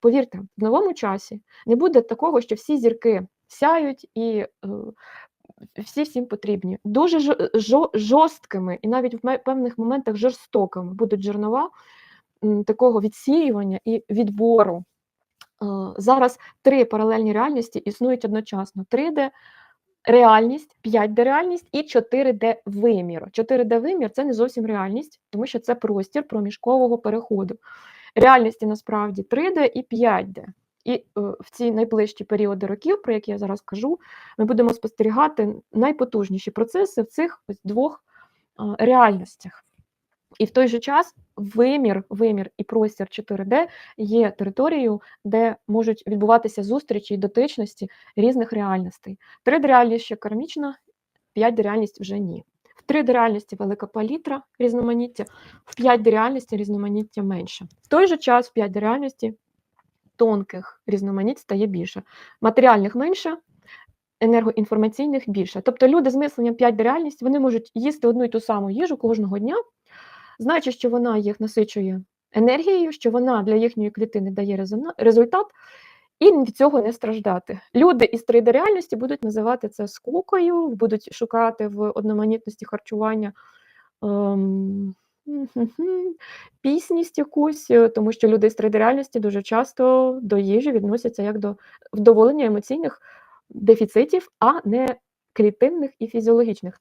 повірте, в новому часі не буде такого, що всі зірки сяють і е, всі всім потрібні. Дуже жо- жо- жорсткими і навіть в певних моментах жорстокими будуть жернова такого відсіювання і відбору. Е, Зараз три паралельні реальності існують одночасно: 3D реальність, 5D реальність і 4D вимір. 4D вимір це не зовсім реальність, тому що це простір проміжкового переходу. Реальності насправді 3D і 5D. І е, в ці найближчі періоди років, про які я зараз кажу, ми будемо спостерігати найпотужніші процеси в цих ось двох реальностях. І в той же час вимір, вимір і простір 4D є територією, де можуть відбуватися зустрічі і дотичності різних реальностей. 3D-реальність ще кармічна, 5D-реальність вже ні. В 3D-реальності велика палітра різноманіття, в 5D-реальності різноманіття менше. В той же час в 5D-реальності тонких різноманіть стає більше, матеріальних менше, енергоінформаційних більше. Тобто люди з мисленням 5D реальність вони можуть їсти одну і ту саму їжу кожного дня, знаючи, що вона їх насичує енергією, що вона для їхньої клітини дає результат, і від цього не страждати. Люди із 3D реальності будуть називати це скукою, будуть шукати в одноманітності харчування. Ем, пісність якусь, е, тому що люди з 3D реальності дуже часто до їжі відносяться як до вдоволення емоційних дефіцитів, а не клітинних і фізіологічних.